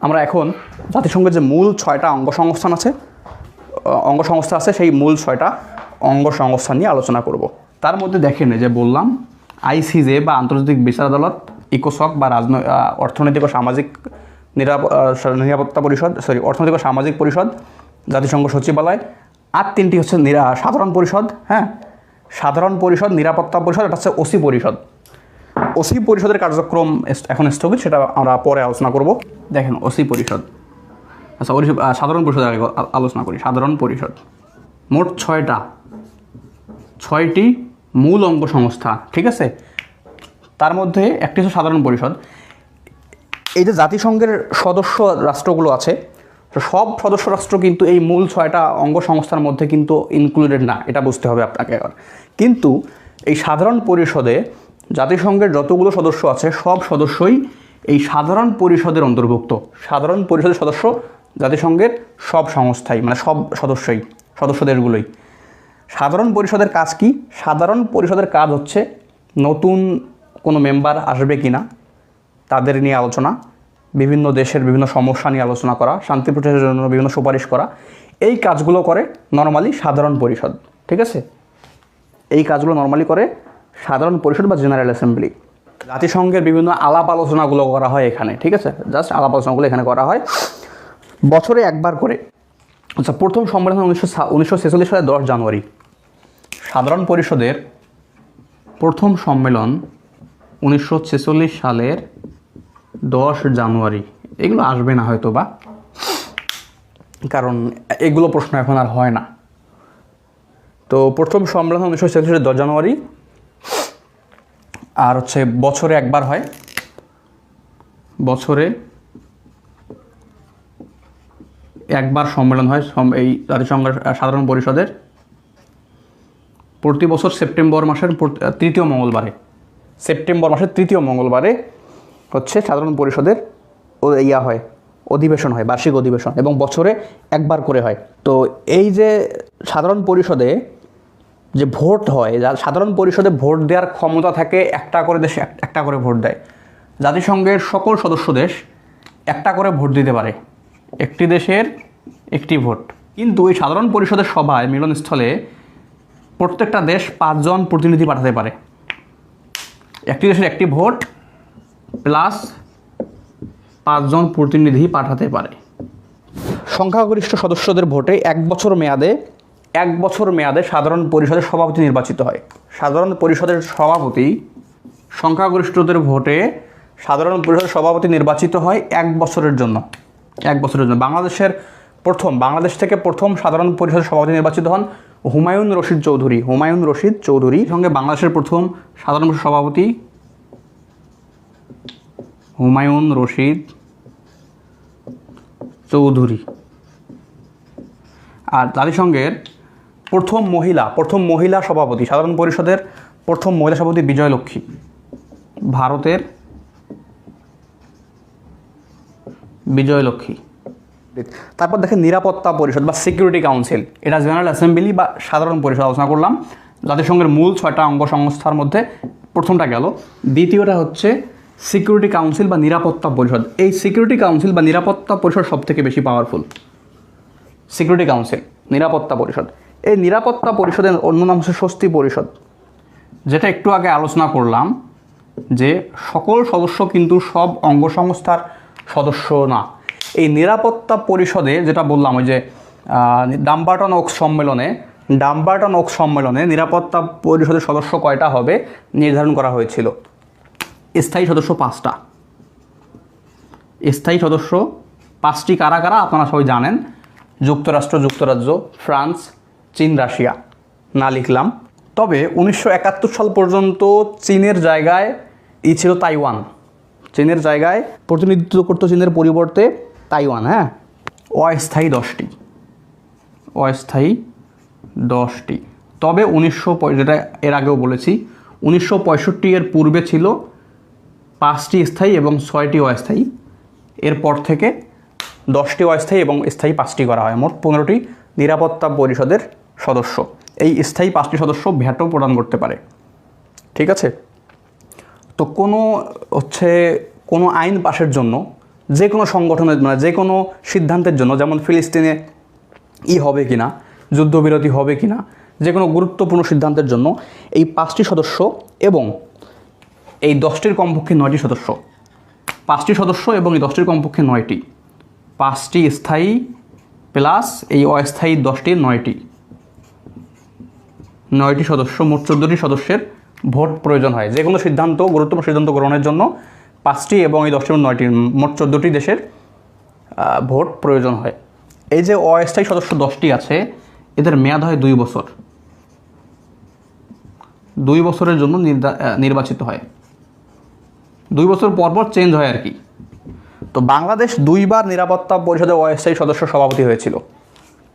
আমরা এখন জাতিসংঘের যে মূল ছয়টা অঙ্গ সংস্থান আছে অঙ্গ সংস্থা আছে, সেই মূল ছয়টা অঙ্গ সংস্থান নিয়ে আলোচনা করব। তার মধ্যে দেখেন যে বললাম, আইসিজে বা আন্তর্জাতিক বিচার আদালত, ইকোসক বা রাজনৈ অর্থনৈতিক ও সামাজিক নিরাপ নিরাপত্তা পরিষদ সরি অর্থনৈতিক ও সামাজিক পরিষদ, জাতিসংঘ সচিবালয়, আর তিনটি হচ্ছে নিরা- সাধারণ পরিষদ হ্যাঁ? সাধারণ পরিষদ, নিরাপত্তা পরিষদ, এটা হচ্ছে ওসি পরিষদ। ওসি পরিষদের কার্যক্রম এখন স্থগিত, সেটা আমরা পরে আলোচনা করব। দেখেন, ওসি পরিষদ। আচ্ছা সাধারণ পরিষদের আগে আলোচনা করি। সাধারণ পরিষদ। মোট ছয়টা। ছয়টি মূল অঙ্গ সংস্থা, ঠিক আছে? তার মধ্যে একটি হচ্ছে সাধারণ পরিষদ। এই যে জাতিসংঘের সদস্য রাষ্ট্রগুলো আছে সব সদস্য রাষ্ট্র কিন্তু এই মূল ছয়টা অঙ্গ সংস্থার মধ্যে কিন্তু ইনক্লুডেড না, এটা বুঝতে হবে আপনাকে কিন্তু এই সাধারণ পরিষদে জাতিসংঘের যতগুলো সদস্য আছে, সব সদস্যই এই সাধারণ পরিষদের অন্তর্ভুক্ত। সাধারণ পরিষদের সদস্য জাতিসংঘের সব সংস্থাই মানে সব সদস্যই, সদস্য দেশগুলোই। সাধারণ পরিষদের কাজ কি? সাধারণ পরিষদের কাজ হচ্ছে নতুন কোনো মেম্বার আসবে কি না তাদের নিয়ে আলোচনা, বিভিন্ন দেশের বিভিন্ন সমস্যা নিয়ে আলোচনা করা, শান্তি প্রতিষ্ঠার জন্য বিভিন্ন সুপারিশ করা। এই কাজগুলো করে নর্মালি সাধারণ পরিষদ, ঠিক আছে? এই কাজগুলো নর্মালি করে সাধারণ পরিষদ বা জেনারেল অ্যাসেম্বলি। জাতিসংঘের বিভিন্ন আলাপ আলোচনাগুলো করা হয় এখানে, ঠিক আছে? জাস্ট আলাপ আলোচনাগুলো এখানে করা হয়। বছরে একবার করে আচ্ছা প্রথম সম্মেলন উনিশশো উনিশশো ছেচল্লিশ সালে দশ জানুয়ারি। সাধারণ পরিষদের প্রথম সম্মেলন উনিশশো ছেচল্লিশ সালের দশ জানুয়ারি। এগুলো আসবে না হয়তো বা, কারণ এগুলো প্রশ্ন এখন আর হয় না। তো প্রথম সম্মেলন উনিশশো ছেচল্লিশের দশ জানুয়ারি আর হচ্ছে বছরে একবার হয়। বছরে একবার সম্মেলন হয় এই জাতিসংঘের সাধারণ পরিষদের। প্রতি বছর সেপ্টেম্বর মাসের তৃতীয় মঙ্গলবারে। সেপ্টেম্বর মাসের তৃতীয় মঙ্গলবারে হচ্ছে সাধারণ পরিষদের ইয়া হয়, অধিবেশন হয়, বার্ষিক অধিবেশন এবং বছরে একবার করে হয়। তো এই যে সাধারণ পরিষদে যে ভোট হয়, যা সাধারণ পরিষদে ভোট দেওয়ার ক্ষমতা থাকে, একটা করে দেশে একটা করে ভোট দেয়। জাতিসংঘের সকল সদস্য দেশ একটা করে ভোট দিতে পারে। একটি দেশের একটি ভোট। কিন্তু এই সাধারণ পরিষদের সভায়, মিলনস্থলে প্রত্যেকটা দেশ পাঁচজন প্রতিনিধি পাঠাতে পারে। একটি দেশের একটি ভোট প্লাস পাঁচজন প্রতিনিধি পাঠাতে পারে। সংখ্যাগরিষ্ঠ সদস্যদের ভোটে এক বছর মেয়াদে এক বছর মেয়াদে সাধারণ পরিষদের সভাপতি নির্বাচিত হয়। সাধারণ পরিষদের সভাপতি সংখ্যাগরিষ্ঠদের ভোটে সাধারণ পরিষদের সভাপতি নির্বাচিত হয় এক বছরের জন্য। এক বছরের জন্য। বাংলাদেশের প্রথম, বাংলাদেশ থেকে প্রথম সাধারণ পরিষদের সভাপতি নির্বাচিত হন হুমায়ুন রশিদ চৌধুরী। হুমায়ুন রশিদ চৌধুরী সঙ্গে বাংলাদেশের প্রথম সাধারণ সভাপতি হুমায়ুন রশিদ চৌধুরী। আর জাতিসংঘের প্রথম মহিলা প্রথম মহিলা সভাপতি, সাধারণ পরিষদের প্রথম মহিলা সভাপতি বিজয়লক্ষ্মী। ভারতের বিজয়লক্ষ্মী। তারপর দেখেন নিরাপত্তা পরিষদ বা সিকিউরিটি কাউন্সিল এটা জেনারেল অ্যাসেম্বলি বা সাধারণ পরিষদ আলোচনা করলাম। জাতিসংঘের মূল ছয়টা অঙ্গ সংস্থার মধ্যে প্রথমটা গেল। দ্বিতীয়টা হচ্ছে সিকিউরিটি কাউন্সিল বা নিরাপত্তা পরিষদ। এই সিকিউরিটি কাউন্সিল বা নিরাপত্তা পরিষদ সব থেকে বেশি পাওয়ারফুল সিকিউরিটি কাউন্সিল নিরাপত্তা পরিষদ। এই নিরাপত্তা পরিষদের অন্য নাম হচ্ছে স্বস্তি পরিষদ। যেটা একটু আগে আলোচনা করলাম যে সকল সদস্য কিন্তু সব অঙ্গ সংস্থার সদস্য না। এই নিরাপত্তা পরিষদে যেটা বললাম ওই যে ডাম্বার্টন ওক্স সম্মেলনে, ডাম্বার্টন ওক্স সম্মেলনে নিরাপত্তা পরিষদের সদস্য কয়টা হবে নির্ধারণ করা হয়েছিল? স্থায়ী সদস্য পাঁচটা। স্থায়ী সদস্য পাঁচটি কারা কারা আপনারা সবাই জানেন? যুক্তরাষ্ট্র, যুক্তরাজ্য, ফ্রান্স চীন রাশিয়া না লিখলাম। তবে উনিশশো একাত্তর সাল পর্যন্ত চীনের জায়গায় ই ছিল তাইওয়ান। চীনের জায়গায় প্রতিনিধিত্ব করতো চীনের পরিবর্তে তাইওয়ান হ্যাঁ? অস্থায়ী দশটি। অস্থায়ী দশটি। তবে উনিশশো যেটা এর আগেও বলেছি, উনিশশো পঁয়ষট্টি এর পূর্বে ছিল পাঁচটি স্থায়ী এবং ছয়টি অস্থায়ী। এরপর থেকে দশটি অস্থায়ী এবং স্থায়ী পাঁচটি করা হয়। মোট পনেরোটি নিরাপত্তা পরিষদের সদস্য। এই স্থায়ী পাঁচটি সদস্য ভ্যাটও প্রদান করতে পারে। ঠিক আছে? তো কোনো হচ্ছে কোনো আইন পাশের জন্য, যে কোনো সংগঠনের মানে যে কোনো সিদ্ধান্তের জন্য, যেমন ফিলিস্তিনে ই হবে কি না যুদ্ধবিরতি হবে কি না যে কোনো গুরুত্বপূর্ণ সিদ্ধান্তের জন্য এই পাঁচটি সদস্য এবং এই দশটির কমপক্ষে নয়টি সদস্য। পাঁচটি সদস্য এবং এই দশটির কমপক্ষে নয়টি। পাঁচটি স্থায়ী প্লাস এই অস্থায়ী দশটির নয়টি। নয়টি সদস্য, মোট চোদ্দোটি সদস্যের ভোট প্রয়োজন হয়। যে কোনো সিদ্ধান্ত, গুরুত্বপূর্ণ সিদ্ধান্ত গ্রহণের জন্য পাঁচটি এবং এই দশটি নয়টি, মোট চোদ্দোটি দেশের ভোট প্রয়োজন হয়। এই যে অস্থায়ী সদস্য দশটি আছে, এদের মেয়াদ হয় দুই বছর। দুই বছরের জন্য নির্বাচিত হয়। দুই বছর পর পর চেঞ্জ হয় আর কি। তো বাংলাদেশ দুইবার নিরাপত্তা পরিষদের অস্থায়ী সদস্য সভাপতি হয়েছিল।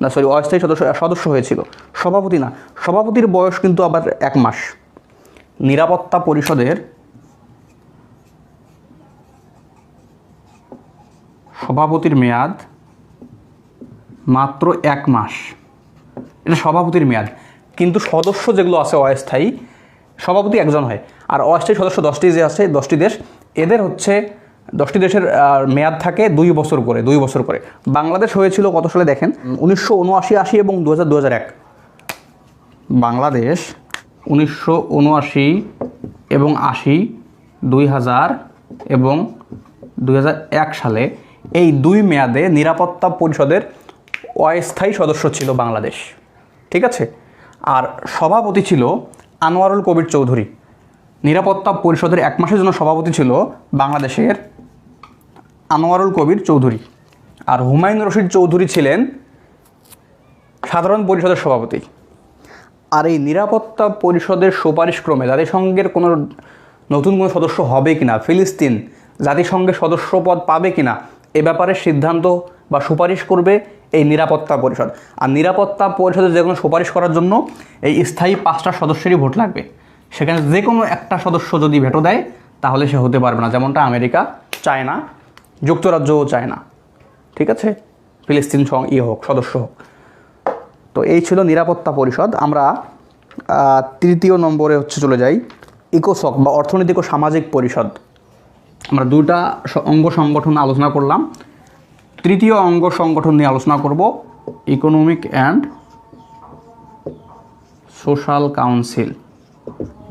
না সরি অস্থায়ী সদস্য সদস্য হয়েছিল। সভাপতি না, সভাপতির বয়স কিন্তু আবার এক মাস। নিরাপত্তা পরিষদের সভাপতির মেয়াদ মাত্র এক মাস। এটা সভাপতির মেয়াদ। কিন্তু সদস্য যেগুলো আছে অস্থায়ী, সভাপতি একজন হয়। আর অস্থায়ী সদস্য দশটি যে আছে, দশটি দেশ, এদের হচ্ছে দশটি দেশের মেয়াদ থাকে দুই বছর করে, দুই বছর করে। বাংলাদেশ হয়েছিল কত সালে দেখেন? উনিশশো উনআশি আশি এবং দু হাজার দু হাজার এক। বাংলাদেশ উনিশশো উনআশি এবং আশি দুই হাজার এবং দুই হাজার এক সালে এই দুই মেয়াদে নিরাপত্তা পরিষদের অস্থায়ী সদস্য ছিল বাংলাদেশ। ঠিক আছে? আর সভাপতি ছিল আনোয়ারুল কবির চৌধুরী। নিরাপত্তা পরিষদের এক মাসের জন্য সভাপতি ছিল বাংলাদেশের আনোয়ারুল কবির চৌধুরী। আর হুমায়ুন রশিদ চৌধুরী ছিলেন সাধারণ পরিষদের সভাপতি। আর এই নিরাপত্তা পরিষদের সুপারিশক্রমে জাতিসংঘের কোনো নতুন কোনো সদস্য হবে কিনা, ফিলিস্তিন জাতিসংঘের সদস্য পদ পাবে কিনা, এ ব্যাপারে সিদ্ধান্ত বা সুপারিশ করবে এই নিরাপত্তা পরিষদ। আর নিরাপত্তা পরিষদের যে কোনো সুপারিশ করার জন্য এই স্থায়ী পাঁচটা সদস্যেরই ভোট লাগবে। সেখানে যে কোনো একটা সদস্য যদি ভেটো দেয়, তাহলে সে হতে পারবে না, যেমনটা আমেরিকা চায় না যুক্তরাজ্যও চায় না। ঠিক আছে? ফিলিস্তিন সং ই হোক, সদস্য হোক। তো এই ছিল নিরাপত্তা পরিষদ। আমরা তৃতীয় নম্বরে হচ্ছে চলে যাই। ইকোসক বা অর্থনৈতিক ও সামাজিক পরিষদ। আমরা দুইটা স- অঙ্গ সংগঠন আলোচনা করলাম। তৃতীয় অঙ্গ সংগঠন নিয়ে আলোচনা করব, ইকোনমিক অ্যান্ড সোশ্যাল কাউন্সিল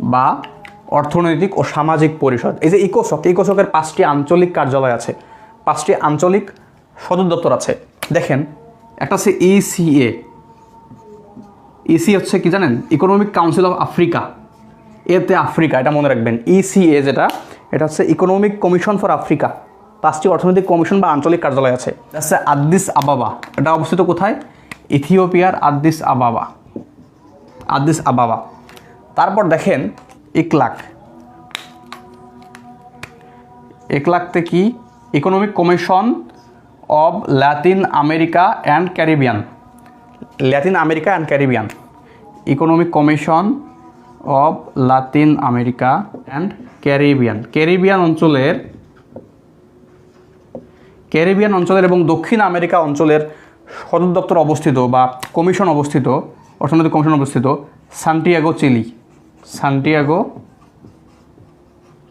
বা অর্থনৈতিক ও সামাজিক পরিষদ। এই যে ইকোসক, ইকোসকের পাঁচটি আঞ্চলিক কার্যালয় আছে। পাঁচটি আঞ্চলিক সদর দপ্তর আছে। দেখেন, একটা E ইসিএ ইসি হচ্ছে কি জানেন? ইকোনমিক কাউন্সিল অফ আফ্রিকা এতে আফ্রিকা, এটা মনে রাখবেন। ইসিএ যেটা, এটা হচ্ছে ইকোনমিক কমিশন ফর আফ্রিকা পাঁচটি অর্থনৈতিক কমিশন বা আঞ্চলিক কার্যালয় আছে। হচ্ছে আদ্দিস আবাবা। এটা অবস্থিত কোথায়? ইথিওপিয়ার আদ্দিস আবাবা। Addis Ababa. তারপর দেখেন, এক লাখ। এক লাখতে কি? Economic commission of Latin America and Caribbean Latin America and Caribbean economic commission of Latin America and Caribbean Caribbean অঞ্চলের ক্যারিবিয়ান অঞ্চলের এবং দক্ষিণ আমেরিকা অঞ্চলের সদর দপ্তর অবস্থিত বা কমিশন অবস্থিত অর্থনৈতিক কমিশন অবস্থিত সান্টিয়াগো চিলি সান্টিয়াগো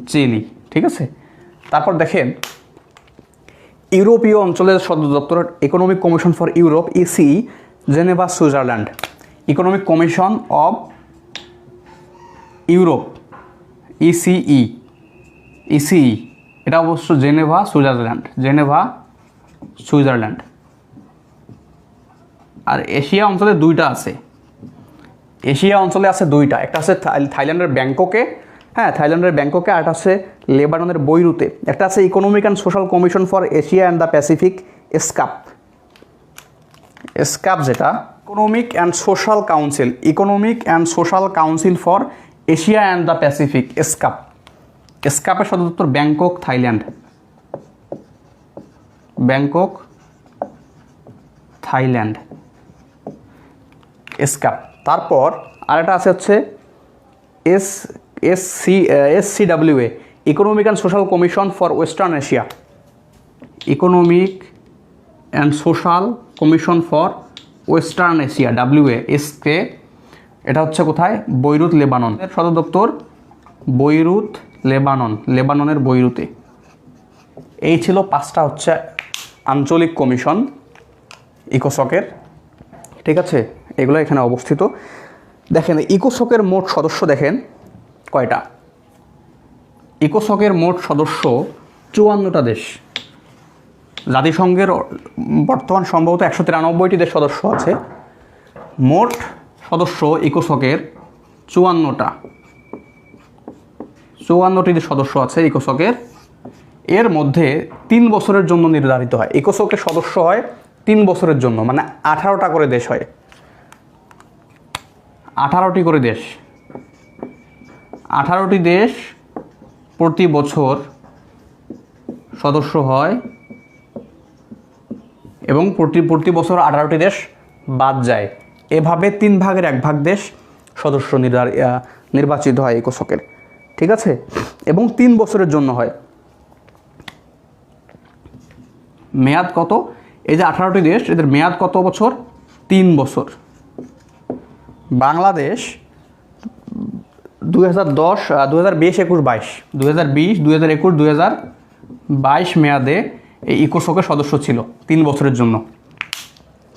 চিলি ঠিক আছে? তারপর দেখেন ইউরোপীয় অঞ্চলের সদর দপ্তর economic commission for Europe EC Geneva, Switzerland. Economic commission of Europe ECE ECE এটা অবশ্য জেনেভা, সুইজারল্যান্ড। Geneva, Switzerland. আর এশিয়া অঞ্চলে দুইটা আছে। এশিয়া অঞ্চলে আছে দুইটা। একটা আছে থাই- থাইল্যান্ডের ব্যাংককে হ্যাঁ থাইল্যান্ডের ব্যাংককে আর আছে, লেবাননের বৈরুতে। একটা আছে economic and social commission for Asia and the Pacific ESCAP ESCAP যেটা economic and social council economic and social council for Asia and the Pacific ESCAP এসকাপের সদর দপ্তর Bangkok, Thailand. Bangkok, Thailand. ESCAP তারপর আরেকটা আছে হচ্ছে S S C S C W A economic and social commission for western Asia economic and social commission for western Asia W A SK এটা হচ্ছে কোথায়? Beirut, Lebanon. সদর দপ্তর, Beirut, Lebanon, লেবাননের বৈরুতে। এই ছিল পাঁচটা হচ্ছে আঞ্চলিক কমিশন, ইকোসকের। ঠিক আছে? এগুলো এখানে অবস্থিত। দেখেন, ইকোসকের মোট সদস্য দেখেন। কয়টা? ইকোসকের মোট সদস্য চুয়ান্নটা দেশ। জাতিসংঘের বর্তমান সম্ভবত একশো তিরানব্বইটি দেশ সদস্য আছে। মোট সদস্য ইকোসকের চুয়ান্নটা। চুয়ান্নটি সদস্য আছে ইকোসকের এর মধ্যে তিন বছরের জন্য নির্ধারিত হয়। ইকোসকের সদস্য হয় তিন বছরের জন্য মানে আঠারোটা করে দেশ হয়। আঠারোটি করে দেশ। আঠারোটি দেশ প্রতি বছর সদস্য হয় এবং প্রতি প্রতি বছর আঠারোটি দেশ বাদ যায়। এভাবে তিন ভাগের এক ভাগ দেশ সদস্য নির্বাচিত হয় ইকোসকের ঠিক আছে? এবং তিন বছরের জন্য হয়। মেয়াদ কত? এই যে আঠারোটি দেশ, এদের মেয়াদ কত বছর? তিন বছর। বাংলাদেশ দুই হাজার দশ দু হাজার বিশ, একুশ, বাইশ। দুই হাজার বিশ, দুই হাজার একুশ, দুই হাজার বাইশ মেয়াদে এই ইকোসকের সদস্য ছিল তিন বছরের জন্য।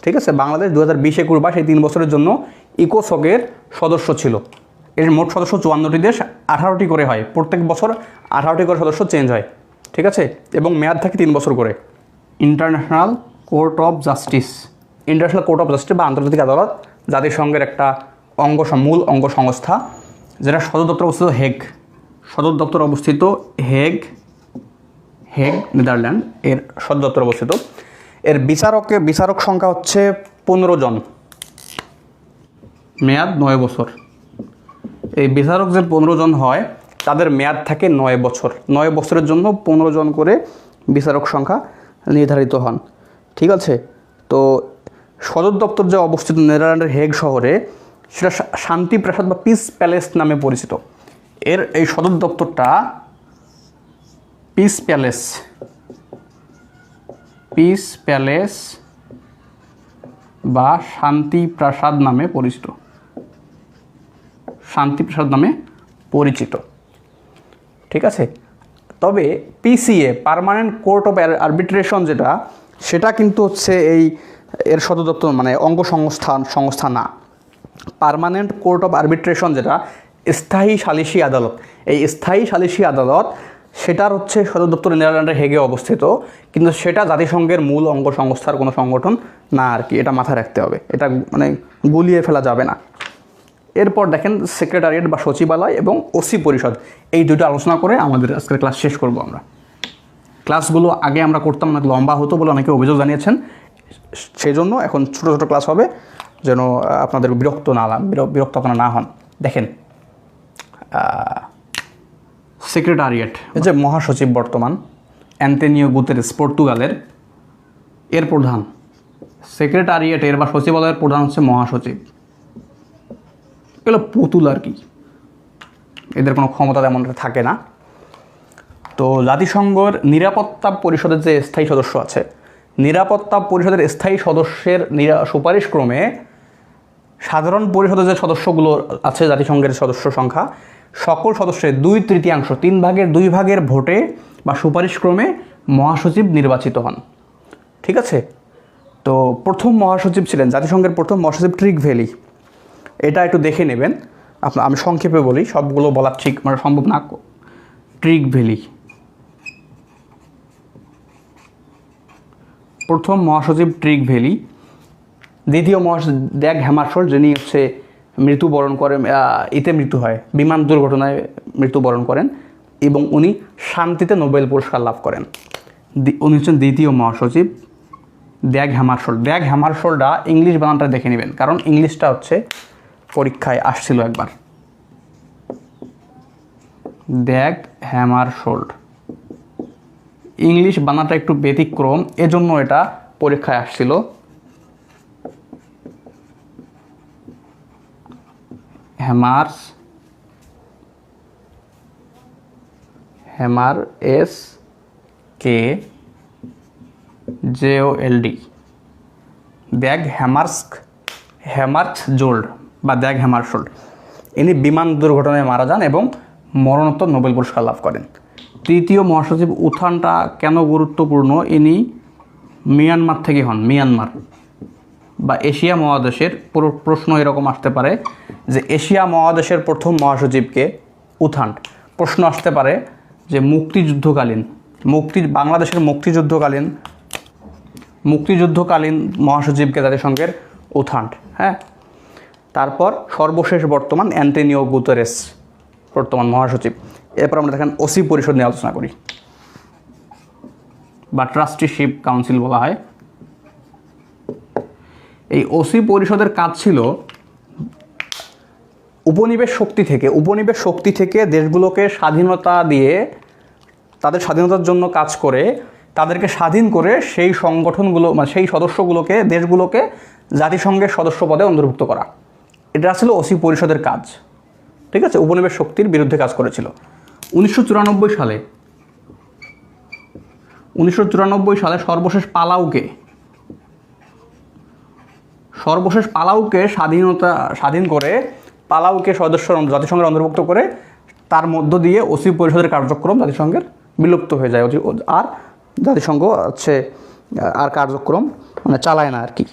ঠিক আছে? বাংলাদেশ দু হাজার বিশ, একুশ, বাইশ এই তিন বছরের জন্য ইকোসকের সদস্য ছিল। এর মোট সদস্য চুয়ান্নটি দেশ, আঠারোটি করে হয়। প্রত্যেক বছর আঠারোটি করে সদস্য চেঞ্জ হয়। ঠিক আছে? এবং মেয়াদ থাকে তিন বছর করে। International court of justice international court of justice বা আন্তর্জাতিক আদালত, জাতিসংঘের একটা অঙ্গ মূল অঙ্গ সংস্থা। যেটা সদর দপ্তর অবস্থিত, হেগ। সদর দপ্তর অবস্থিত হেগ হেগ নেদারল্যান্ড এর সদর দপ্তর অবস্থিত। এর বিচারকের বিচারক সংখ্যা হচ্ছে পনেরো জন। মেয়াদ নয় বছর। এই বিচারক যে পনেরো জন হয়, তাদের মেয়াদ থাকে নয় বছর। নয় বছরের জন্য পনেরো জন করে বিচারক সংখ্যা নির্ধারিত হন। ঠিক আছে? তো সদর দপ্তর যে অবস্থিত নেদারল্যান্ডের হেগ শহরে সেটা শান্তি প্রাসাদ বা পিস প্যালেস নামে পরিচিত। এর এই সদর দপ্তরটা পিস প্যালেস পিস প্যালেস বা শান্তি প্রাসাদ নামে পরিচিত। শান্তি প্রাসাদ নামে পরিচিত। ঠিক আছে? তবে PCA permanent court of arbitration যেটা, সেটা কিন্তু হচ্ছে এই এর সদর দপ্তর মানে অঙ্গ সংস্থান, সংস্থা না। পার্মানেন্ট কোর্ট অফ আরবিট্রেশন যেটা, স্থায়ী সালিসি আদালত। এই স্থায়ী সালিসি আদালত, সেটার হচ্ছে সদর দপ্তর নেদারল্যান্ডের হেগে অবস্থিত, কিন্তু সেটা জাতিসংঘের মূল অঙ্গ সংস্থার কোনো সংগঠন না আর কি, এটা মাথায় রাখতে হবে। এটা মানে গুলিয়ে ফেলা যাবে না। এরপর দেখেন সেক্রেটারিয়েট বা সচিবালয় এবং ওসি পরিষদ, এই দুটো আলোচনা করে আমাদের আজকের ক্লাস শেষ করব আমরা। ক্লাসগুলো আগে আমরা করতাম, অনেক লম্বা হতো বলে অনেকে অভিযোগ জানিয়েছেন। সেই জন্য এখন ছোটো ছোটো ক্লাস হবে। যেন আপনাদের বিরক্ত না বিরক্ত আপনারা না হন। দেখেন সেক্রেটারিয়েট যে মহাসচিব বর্তমান অ্যান্তেনিও গুতেরেস পর্তুগালের, এর প্রধান। সেক্রেটারিয়েটের বা সচিবালয়ের প্রধান হচ্ছে মহাসচিব। এগুলো পুতুল আর কি। এদের কোনো ক্ষমতা তেমন থাকে না। তো জাতিসংঘর নিরাপত্তা পরিষদের যে স্থায়ী সদস্য আছে নিরাপত্তা পরিষদের স্থায়ী সদস্যের সুপারিশ ক্রমে সাধারণ পরিষদের যে সদস্যগুলো আছে, জাতিসংঘের সদস্য সংখ্যা, সকল সদস্যের দুই তৃতীয়াংশ, তিন ভাগের দুই ভাগের ভোটে বা সুপারিশ ক্রমে মহাসচিব নির্বাচিত হন। ঠিক আছে? তো প্রথম মহাসচিব ছিলেন, জাতিসংঘের প্রথম মহাসচিব ট্রিক ভ্যালি। এটা একটু দেখে নেবেন। আপনার আমি সংক্ষেপে বলি, সবগুলো বলা ঠিক মানে সম্ভব না, ট্রিক ভ্যালি। প্রথম মহাসচিব ট্রিক ভ্যালি দ্বিতীয় মহাসচিব দ্যাগ হ্যামারশোল যিনি হচ্ছে মৃত্যুবরণ করেন এতে মৃত্যু হয়, বিমান দুর্ঘটনায় মৃত্যুবরণ করেন এবং উনি শান্তিতে নোবেল পুরস্কার লাভ করেন। উনি হচ্ছেন দ্বিতীয় মহাসচিব দ্যাগ হ্যামারশোল দ্যাগ হ্যামারশোলটা ইংলিশ বানানটা দেখে নেবেন, কারণ ইংলিশটা হচ্ছে পরীক্ষায় আসছিল একবার। দ্যাগ হ্যামারশোল্ড ইংলিশ বানাটা একটু ব্যতিক্রম, এজন্য এটা পরীক্ষায় আসছিল। Hammars, Hammar, S, K J O L, D. Dag Hammarskjold, Hammarskjold বা দ্যাগ হ্যামারশোল্ড ইনি বিমান দুর্ঘটনায় মারা যান এবং মরণোত্তর নোবেল পুরস্কার লাভ করেন। তৃতীয় মহাসচিব উত্থানটা কেন গুরুত্বপূর্ণ? ইনি মিয়ানমার থেকে হন, মিয়ানমার বা এশিয়া মহাদেশের পুরো প্রশ্ন এরকম আসতে পারে যে এশিয়া মহাদেশের প্রথম মহাসচিবকে উত্থান। প্রশ্ন আসতে পারে যে মুক্তিযুদ্ধকালীন, মুক্তি, বাংলাদেশের মুক্তিযুদ্ধকালীন মুক্তিযুদ্ধকালীন মহাসচিবকে জাতিসংঘের উত্থান হ্যাঁ? তারপর সর্বশেষ বর্তমান অ্যান্টনিও গুতেরেস বর্তমান মহাসচিব। এরপর আমরা দেখেন ওসি পরিষদ নিয়ে আলোচনা করি। বা ট্রাস্টিশিপ কাউন্সিল বলা হয়। এই ওসি পরিষদের কাজ ছিল উপনিবেশ শক্তি থেকে, উপনিবেশ শক্তি থেকে দেশগুলোকে স্বাধীনতা দিয়ে তাদের স্বাধীনতার জন্য কাজ করে, তাদেরকে স্বাধীন করে সেই সংগঠনগুলো মানে সেই সদস্যগুলোকে, দেশগুলোকে জাতিসংঘের সদস্য পদে অন্তর্ভুক্ত করা। এটা ছিল ওসি পরিষদের কাজ। ঠিক আছে? উপনিবেশ শক্তির বিরুদ্ধে কাজ করেছিল। উনিশশো চুরানব্বই সালে। উনিশশো চুরানব্বই সালে সর্বশেষ পালাউকে। সর্বশেষ পালাউকে স্বাধীনতা, স্বাধীন করে পালাউকে সদস্য জাতিসংঘের অন্তর্ভুক্ত করে তার মধ্য দিয়ে ওসি পরিষদের কার্যক্রম জাতিসংঘের বিলুপ্ত হয়ে যায়। আর জাতিসংঘ হচ্ছে আর কার্যক্রম মানে চালায় না আর কি।